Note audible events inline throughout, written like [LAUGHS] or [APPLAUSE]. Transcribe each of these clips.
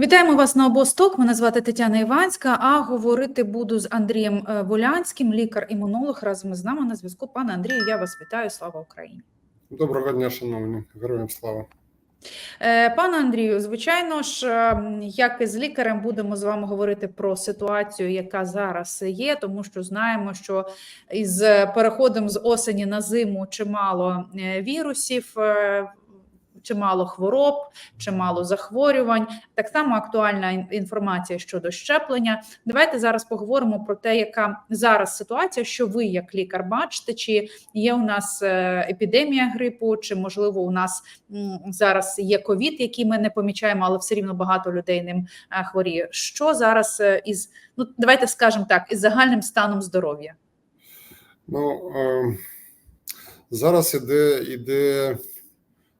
Вітаємо вас на обосток. Мене звати Тетяна Іванська. А говорити буду з Андрієм е, Волянським, лікар-імунолог. Разом із нами на зв'язку. Пане Андрію, я вас вітаю. Слава Україні. Доброго дня, шановні, героям слава. Е, Пане Андрію, звичайно ж, ем, як і з лікарем, будемо з вами говорити про ситуацію, яка зараз є, тому що знаємо, що із переходом з осені на зиму чимало е, вірусів. Чимало хвороб, чимало захворювань. Так само актуальна інформація щодо щеплення. Давайте зараз поговоримо про те, яка зараз ситуація, що ви як лікар бачите, чи є у нас е, епідемія грипу, чи можливо у нас зараз є ковід, який ми не помічаємо, але все рівно багато людей ним е, хворіє. Що зараз е, із ну давайте скажемо так, із загальним станом здоров'я? Ну е, зараз іде, іде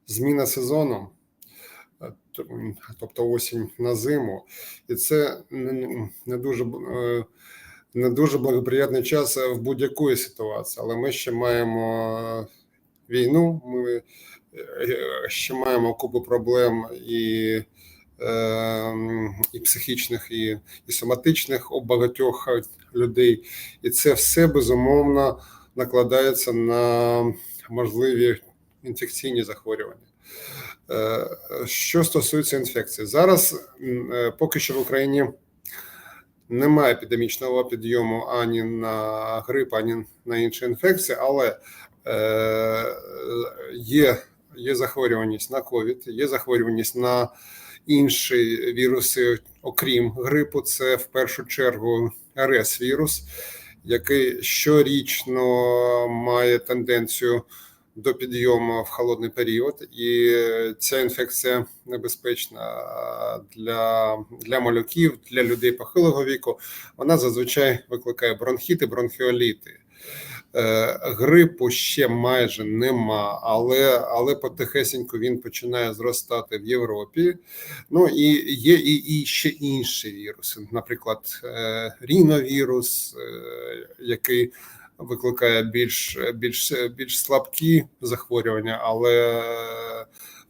зміна сезону, е, тобто осінь на зиму, і це не, дуже е, не дуже благоприятний час в будь-якої ситуації, але ми ще маємо війну, ми е, ще маємо купу проблем і. е, І психічних, і, і соматичних у багатьох людей, і це все безумовно накладається на можливі інфекційні захворювання. Е, Що стосується інфекції, зараз е, поки що в Україні немає епідемічного підйому ані на грип, ані на інші інфекції, але е, є, є захворюваність на ковід, є захворюваність на інші віруси, окрім грипу. Це в першу чергу РС-вірус, який щорічно має тенденцію до підйому в холодний період, і ця інфекція небезпечна для, для малюків, для людей похилого віку. Вона зазвичай викликає бронхіти, бронхіоліти. Е, Грипу ще майже нема, але але потихесеньку він починає зростати в Європі. Ну і є і, і ще інші віруси, наприклад, е, ріновірус, е, який викликає більш, більш, більш слабкі захворювання, але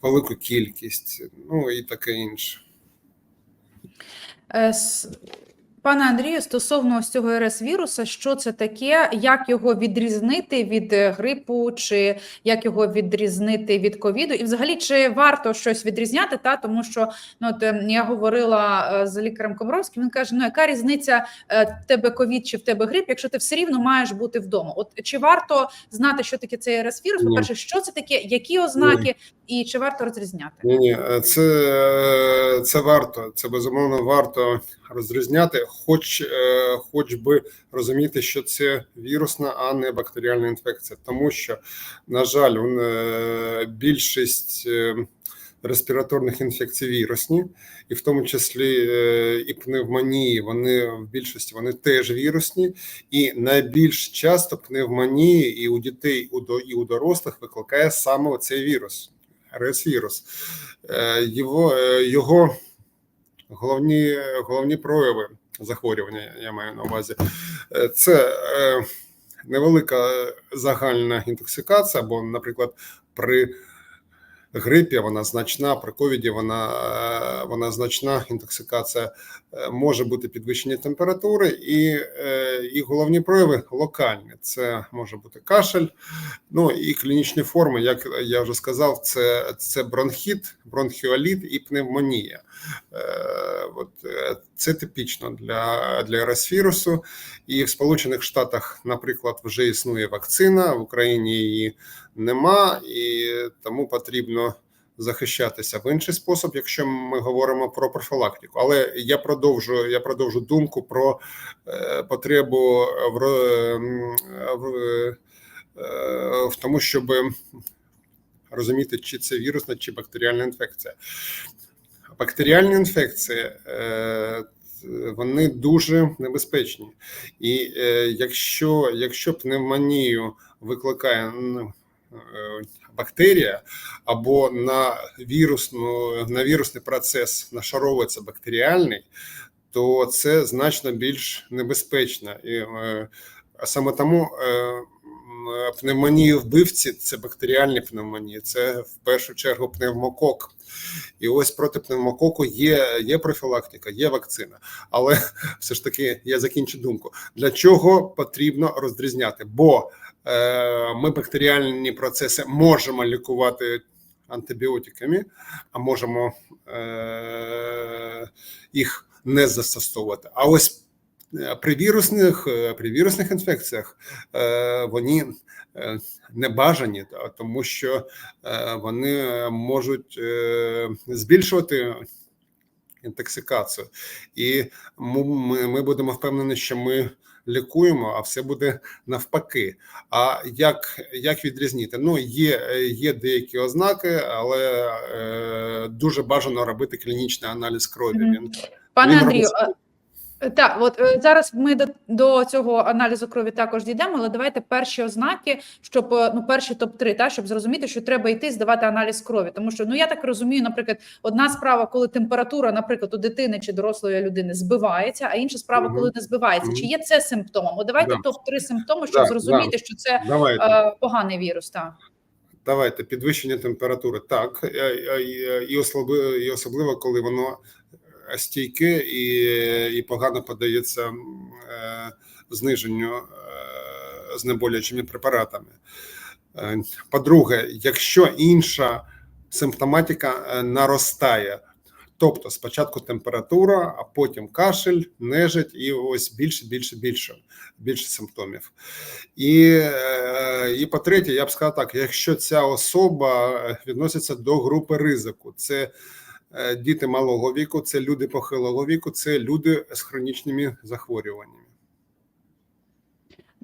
велику кількість, ну і таке інше. Пане Андрію, стосовно ось цього РС віруса, що це таке, як його відрізнити від е, грипу, чи як його відрізнити від ковіду, і взагалі чи варто щось відрізняти? Та тому що ну от е, я говорила е, з лікарем Комаровським. Він каже: ну яка різниця е, в тебе ковід чи в тебе грип, якщо ти все рівно маєш бути вдома? От чи варто знати, що таке цей РС вірус? По перше, що це таке, які ознаки, і чи варто розрізняти? Ні, ні, це, це варто, це безумовно варто розрізняти, хоч, е, хоч би розуміти, що це вірусна, а не бактеріальна інфекція. Тому що, на жаль, е, більшість е, респіраторних інфекцій вірусні, і в тому числі і пневмонії, вони в більшості вони теж вірусні, і найбільш часто пневмонії і у дітей, і у дорослих викликає саме цей вірус. РС-вірус. Е, Його, його головні, головні прояви захворювання, я маю на увазі, е, це е, невелика загальна інтоксикація, або, наприклад, при грипі вона значна, при ковіді вона, е, вона значна інтоксикація, Е, може бути підвищення температури, і, е, і головні прояви локальні. Це може бути кашель, Ну і клінічні форми, як я вже сказав, це, це бронхіт, бронхіоліт і пневмонія. От, це типічно для, для РС-вірусу. І в Сполучених Штатах, наприклад, вже існує вакцина, в Україні її нема, і тому потрібно захищатися в інший спосіб, якщо ми говоримо про профілактику. Але я продовжу, я продовжу думку про е, потребу в, в е, в тому, щоб розуміти, чи це вірусна, чи бактеріальна інфекція. Бактеріальні інфекції е, вони дуже небезпечні. І якщо, якщо пневмонію викликає ну, бактерія, або на вірусну, на вірусний процес нашаровується бактеріальний, то це значно більш небезпечно. І е, саме тому е, пневмонії вбивці це бактеріальні пневмонії, це в першу чергу пневмокок. І ось проти пневмококу є, є профілактика, є вакцина. Але [LAUGHS] все ж таки я закінчу думку. Для чого потрібно розрізняти? Бо е, ми бактеріальні процеси можемо лікувати антибіотиками, а можемо е, їх не застосовувати. А ось е, при вірусних, е, при вірусних інфекціях е, вони е, не бажані, тому що е, вони можуть е, збільшувати інтоксикацію. І ми будемо впевнені, що ми лікуємо, а все буде навпаки. А як, як відрізнити? Ну, є, є деякі ознаки, але е, дуже бажано робити клінічний аналіз крові. Він Пане Він Андрію, робить- так, от е, зараз ми до, до цього аналізу крові також дійдемо, але давайте перші ознаки, щоб е, ну перші топ 3 та щоб зрозуміти, що треба йти здавати аналіз крові. Тому що ну я так розумію, наприклад, одна справа, коли температура, наприклад, у дитини чи дорослої людини збивається, а інша справа, Мгм. коли не збивається. Чи є це симптомом? От давайте Да. топ 3 симптоми, щоб Да, зрозуміти, що це е, поганий вірус. Так. Давайте підвищення температури. Так, е, і особливо, і особливо коли воно стійке і, і погано подається е, зниженню е, знеболюючими препаратами. Е, По-друге, якщо інша симптоматика е, наростає, тобто спочатку температура, а потім кашель, нежить, і ось більше, більше, більше, більше симптомів. І, е, і по-третє, я б сказав так: якщо ця особа е, відноситься до групи ризику, це е, діти малого віку, це люди похилого віку, це люди з хронічними захворюваннями.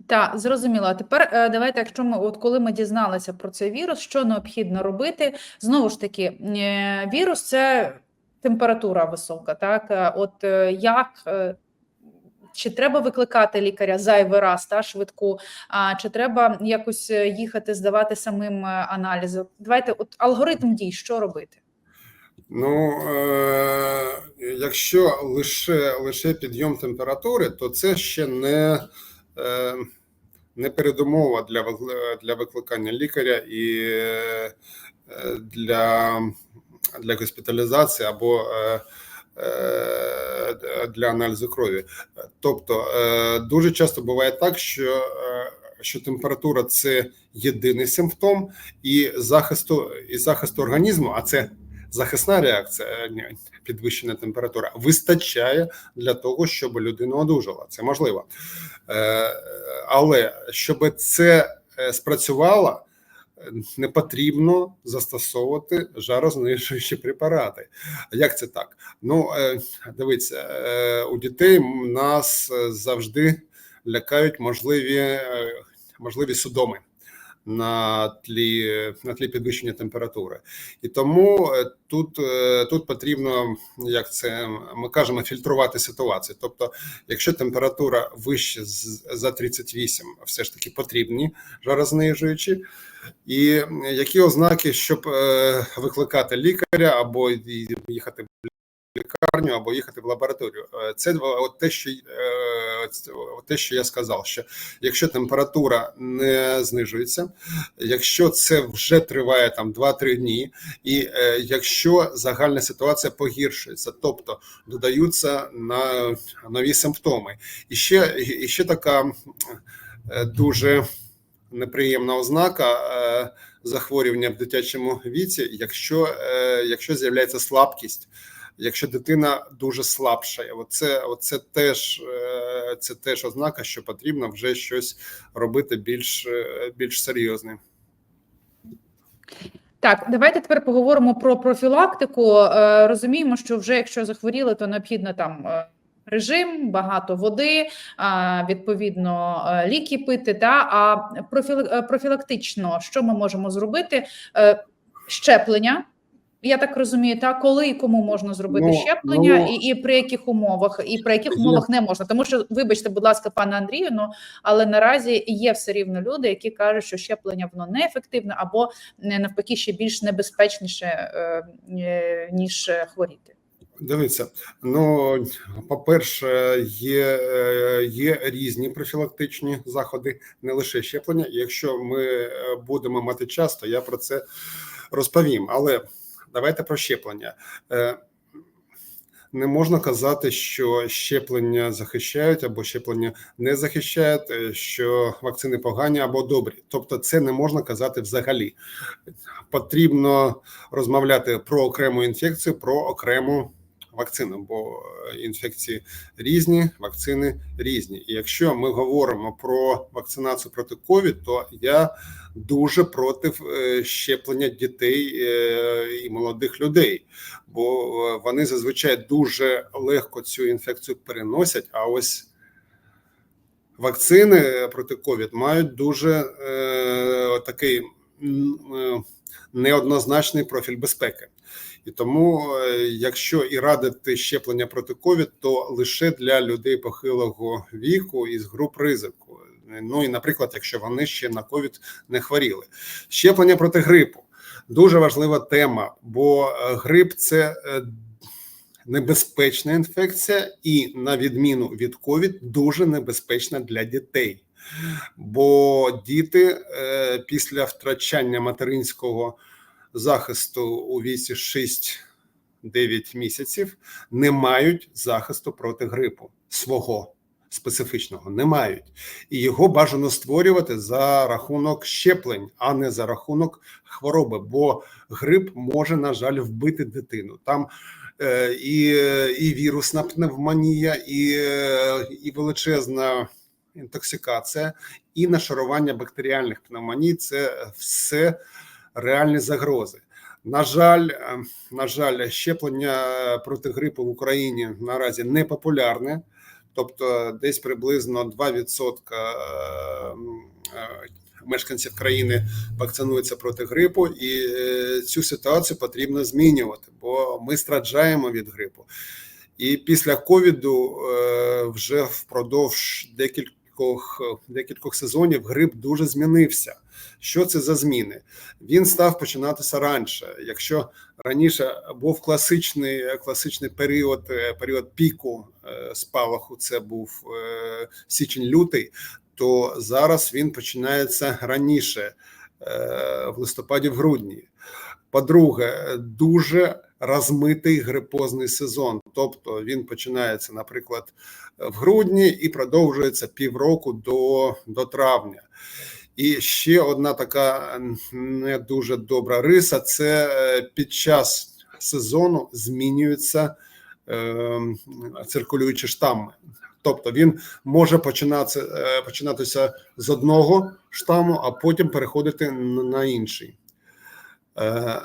Так, зрозуміло. Тепер е, давайте, якщо ми, от коли ми дізналися про цей вірус, що необхідно робити? Знову ж таки, е, вірус це температура висока. Так, Е, от е, як е, чи треба викликати лікаря зайвий раз та швидку, а чи треба якось е, їхати здавати самим е, аналізи? Давайте, от алгоритм дій, що робити? Ну, е, якщо лише, лише підйом температури, то це ще не, е, не передумова для, для викликання лікаря і е, для, для госпіталізації або е, е, для аналізу крові. Тобто, е, дуже часто буває так, що, е, що температура це єдиний симптом, і захисту, і захисту організму, а це захисна реакція, е, підвищена температура, вистачає для того, щоб людина одужала. Це можливо. Е, Але щоб це е, спрацювало, не потрібно застосовувати жарознижуючі препарати. Як це так? Ну, дивіться, у дітей нас завжди лякають можливі, можливі судоми на тлі, на тлі підвищення температури. І тому е, тут, е, тут потрібно, як це ми кажемо, фільтрувати ситуацію. Тобто, якщо температура вище за 38, все ж таки потрібні жарознижуючі. І які ознаки, щоб е, викликати лікаря або їхати лікарню, або їхати в лабораторію? Е, Це от те, що е, от те, що я сказав, що якщо температура не знижується, якщо це вже триває там 2-3 дні, і е, якщо загальна ситуація погіршується, тобто додаються на нові симптоми, і ще, і ще така дуже неприємна ознака захворювання в дитячому віці, якщо, якщо з'являється слабкість. Якщо дитина дуже слабша, оце, оце теж е, це теж ознака, що потрібно вже щось робити більш, е, більш серйозне. Так, давайте тепер поговоримо про профілактику. Е, Розуміємо, що вже якщо захворіли, то необхідно там режим, багато води, відповідно ліки пити. Та а профіл- профілактично, що ми можемо зробити? Щеплення. Я так розумію, та коли і кому можна зробити Ну, щеплення, ну, і, і при яких умовах, і при яких умовах не можна. Тому що, вибачте, будь ласка, пане Андрію, ну але наразі є все рівно люди, які кажуть, що щеплення воно неефективне або е, навпаки ще більш небезпечніше, е, е, ніж е, хворіти. Дивіться, ну по-перше, є, є різні профілактичні заходи, не лише щеплення. Якщо ми будемо мати час, то я про це розповім. Але давайте про щеплення. Е, Не можна казати, що щеплення захищають або щеплення не захищають, е, що вакцини погані або добрі. Тобто, це не можна казати взагалі. Потрібно розмовляти про окрему інфекцію, про окрему вакцину, бо е, інфекції різні, вакцини різні. І якщо ми говоримо про вакцинацію проти ковід, то я дуже проти е, щеплення дітей е, і молодих людей, бо вони зазвичай дуже легко цю інфекцію переносять. А ось вакцини проти ковід мають дуже такий неоднозначний профіль безпеки. І тому, е, якщо і радити щеплення проти ковід, то лише для людей похилого віку із груп ризику. Ну і, наприклад, якщо вони ще на ковід не хворіли, щеплення проти грипу дуже важлива тема, бо е, грип це е, небезпечна інфекція, і на відміну від ковід, дуже небезпечна для дітей. Бо діти після втрачання материнського захисту у віці 6-9 місяців не мають захисту проти грипу свого специфічного, не мають, і його бажано створювати за рахунок щеплень, а не за рахунок хвороби. Бо грип може, на жаль, вбити дитину. Там е, і, і вірусна пневмонія, і, і величезна інтоксикація, і нашарування бактеріальних пневмоній це все реальні загрози. На жаль, е, на жаль, щеплення проти грипу в Україні наразі не популярне, тобто десь приблизно 2% е, мешканців країни вакцинуються проти грипу, і е, цю ситуацію потрібно змінювати, бо ми страждаємо від грипу. І після ковіду вже впродовж декількох декількох сезонів грип дуже змінився. Що це за зміни? Він став починатися раніше. Якщо раніше був класичний класичний період, період піку спалаху, це був січень-лютий, то зараз він починається раніше в листопаді, в грудні. По-друге, дуже розмитий грипозний сезон, тобто він починається, наприклад, в грудні і продовжується півроку до, до травня. І ще одна така не дуже добра риса: це під час сезону змінюються е, циркулюючі штами. Тобто він може починатися починатися з одного штаму, а потім переходити на інший. Е,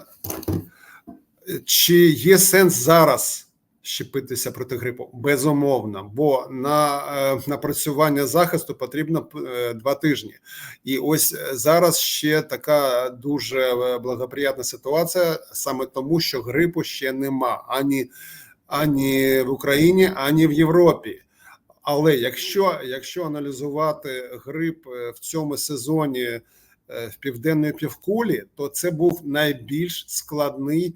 чи є сенс зараз щепитися проти грипу? Безумовно, бо на напрацювання захисту потрібно два тижні, і ось зараз ще така дуже благоприятна ситуація, саме тому, що грипу ще нема ані, ані в Україні, ані в Європі. Але якщо якщо аналізувати грип в цьому сезоні в південної півкулі, то це був найбільш складний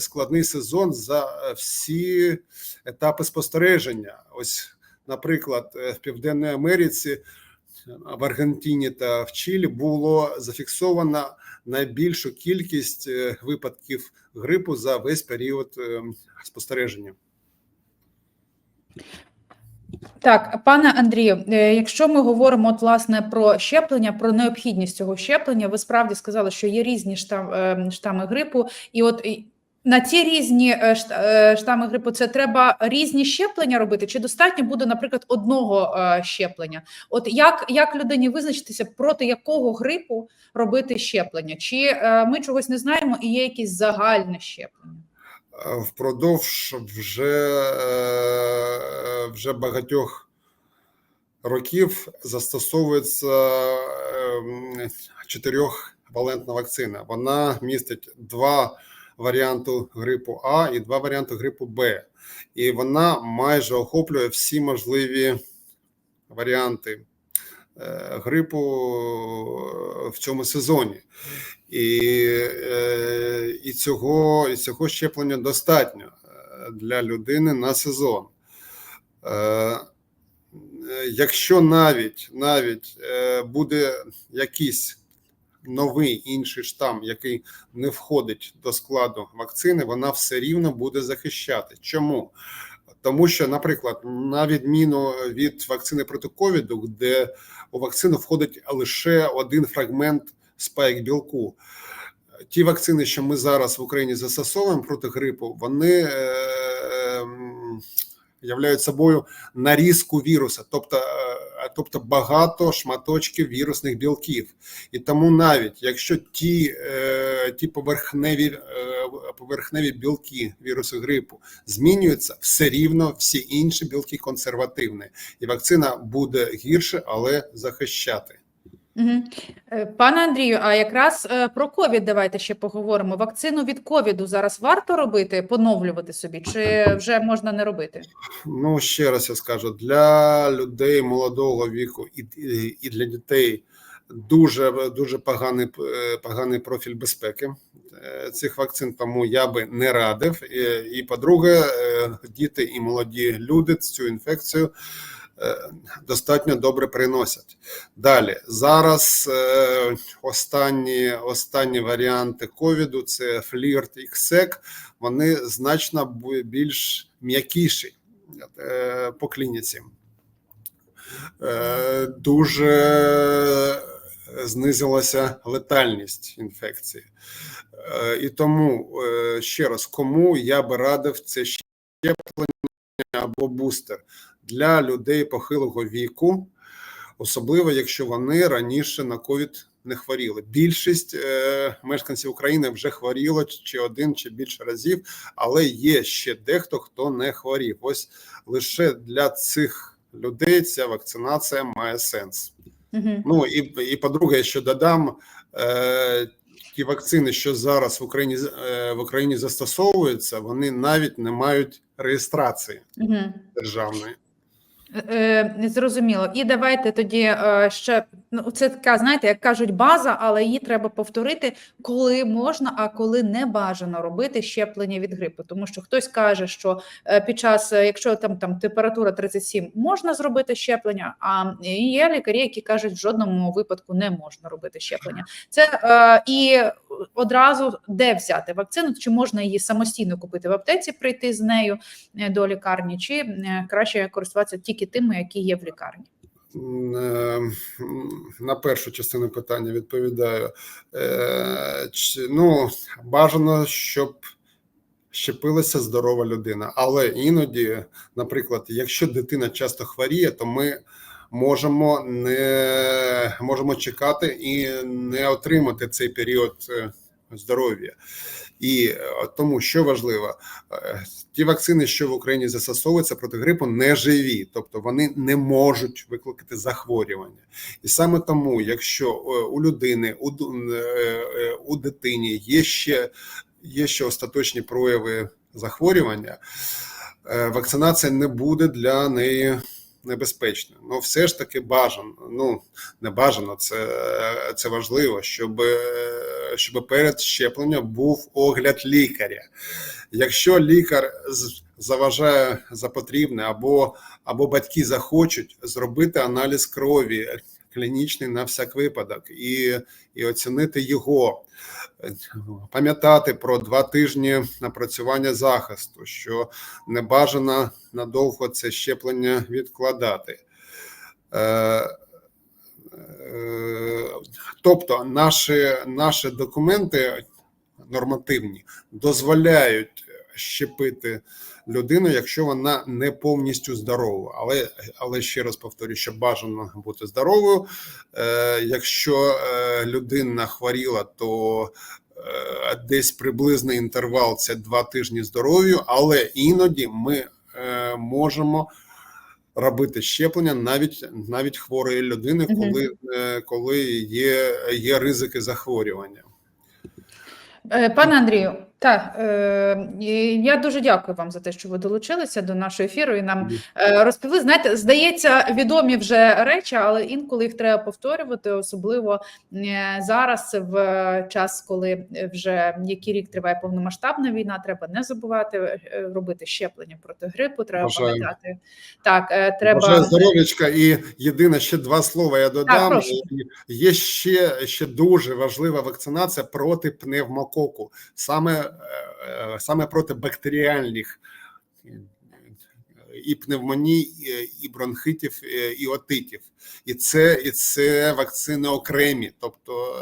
складний сезон за всі етапи спостереження. Ось, наприклад, в Південній Америці, в Аргентині та в Чилі було зафіксовано найбільшу кількість випадків грипу за весь період спостереження. Так, пане Андрію, е, якщо ми говоримо от, власне про щеплення, про необхідність цього щеплення, ви справді сказали, що є різні штам, е, штами грипу, і от на ці різні е, штами грипу це треба різні щеплення робити, чи достатньо буде, наприклад, одного щеплення? От як як людині визначитися, проти якого грипу робити щеплення? Чи ми чогось не знаємо і є якісь загальне щеплення? Впродовж вже, вже багатьох років застосовується чотирьохвалентна вакцина. Вона містить два варіанти грипу А і два варіанти грипу Б, і вона майже охоплює всі можливі варіанти грипу в цьому сезоні. І і цього і цього щеплення достатньо. для людини на сезон. Е, е, Якщо навіть навіть е, буде якийсь новий інший штам, який не входить до складу вакцини, вона все рівно буде захищати. Чому? Тому що, наприклад, на відміну від вакцини проти ковіду, де у вакцину входить лише один фрагмент спайк білку. Ті вакцини, що ми зараз в Україні застосовуємо проти грипу, вони е, ем, являють собою нарізку віруса, тобто, е, тобто багато шматочків вірусних білків. І тому навіть якщо ті, е, ті поверхневі, е, поверхневі білки вірусу грипу змінюються, все рівно всі інші білки консервативні, і вакцина буде гірше, але захищати. Е, Пане Андрію, а якраз е, про ковід давайте ще поговоримо. Вакцину від ковіду зараз варто робити, поновлювати собі, чи вже можна не робити? Ну ще раз я скажу для людей молодого віку і, і, для дітей дуже дуже поганий е, поганий профіль безпеки цих вакцин. Тому я би не радив. І, і по-друге, діти і молоді люди цю інфекцію. Е, Достатньо добре приносять. Далі зараз е, останні останні варіанти ковіду це флірт і ксек. Вони значно більш м'якіші е, по клініці. Дуже знизилася летальність інфекції. І тому ще раз, кому я би радив це щеплення або бустер для людей похилого віку, особливо якщо вони раніше на ковід не хворіли. Більшість е, мешканців України вже хворіло чи один, чи більше разів, але є ще дехто, хто не хворів. Ось лише для цих людей ця вакцинація має сенс. Мгм. Ну і, і по-друге, я ще додам. Е, Ті вакцини, що зараз в Україні е, в Україні застосовуються, вони навіть не мають реєстрації угу. державної. Е, е, Зрозуміло. І давайте тоді е, ще ну це така, знаєте, як кажуть, база, але її треба повторити, коли можна, а коли не бажано робити щеплення від грипу. Тому що хтось каже, що е, під час, е, якщо там там температура 37, можна зробити щеплення. А є лікарі, які кажуть, в жодному випадку не можна робити щеплення. Це е, і одразу де взяти вакцину, чи можна її самостійно купити в аптеці, прийти з нею е, до лікарні, чи краще користуватися тільки тими, які є в лікарні. Е, На першу частину питання відповідаю. Е, Ну, бажано, щоб щепилася здорова людина. Але іноді, наприклад, якщо дитина часто хворіє, то ми можемо не можемо чекати і не отримати цей період е, здоров'я. І е, тому, що важливо, е, ті вакцини, що в Україні застосовуються проти грипу, не живі, тобто вони не можуть викликати захворювання. І саме тому, якщо е, у людини, у, у дитині є ще, є ще остаточні прояви захворювання, вакцинація не буде для неї небезпечною. Ну, все ж таки бажано. Ну, не бажано, це, це важливо, щоб, щоб перед щепленням був огляд лікаря. Якщо лікар заважає за потрібне, або, або батьки захочуть зробити аналіз крові клінічний на всяк випадок і, і оцінити його, пам'ятати про два тижні напрацювання захисту, що не бажано надовго це щеплення відкладати. Е, е, Тобто наші, наші документи нормативні дозволяють щепити людину, якщо вона не повністю здорова. Але, але ще раз повторюю, що бажано бути здоровою. Е, якщо е, людина хворіла, то е, десь приблизний інтервал це два тижні здоров'ю, але іноді ми е, можемо робити щеплення навіть навіть хворої людини, коли, е, коли є, є ризики захворювання. Е, Пане Андрію, так е, я дуже дякую вам за те, що ви долучилися до нашого ефіру і нам е, розповіли. Знаєте, здається, відомі вже речі, але інколи їх треба повторювати, особливо е, зараз, в час, коли вже який рік триває повномасштабна війна. Треба не забувати е, робити щеплення проти грипу. Треба Бажаю. пам'ятати так. е, Треба Бажаю здоров'ячка. І єдине ще два слова я додам. прошу. Є ще, ще дуже важлива вакцинація проти пневмококу, саме, саме проти бактеріальних е, і пневмоній, і- бронхитів, е, і отитів. І це, і це вакцини окремі. Тобто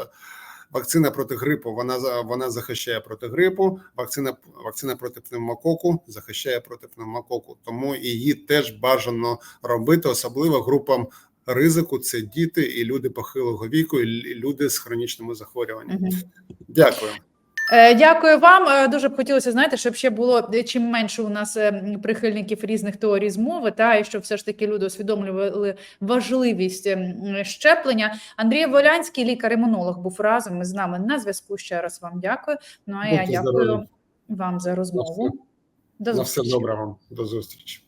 вакцина проти грипу вона, вона захищає проти грипу, вакцина, вакцина проти пневмококу захищає проти пневмококу. Тому її теж бажано робити, особливо групам ризику це діти і люди похилого віку, і люди з хронічними захворюваннями. Дякую. Е, Дякую вам. Е, Дуже б хотілося, знаєте, щоб ще було е, чим менше у нас е, прихильників різних теорій змови, та і щоб все ж таки люди усвідомлювали важливість ем, щеплення. Андрій Волянський, лікар-імунолог, був разом із нами на зв'язку. Ще раз вам дякую. Ну а я Будьте дякую здорові. вам за розмову. До На все добре вам. До зустрічі.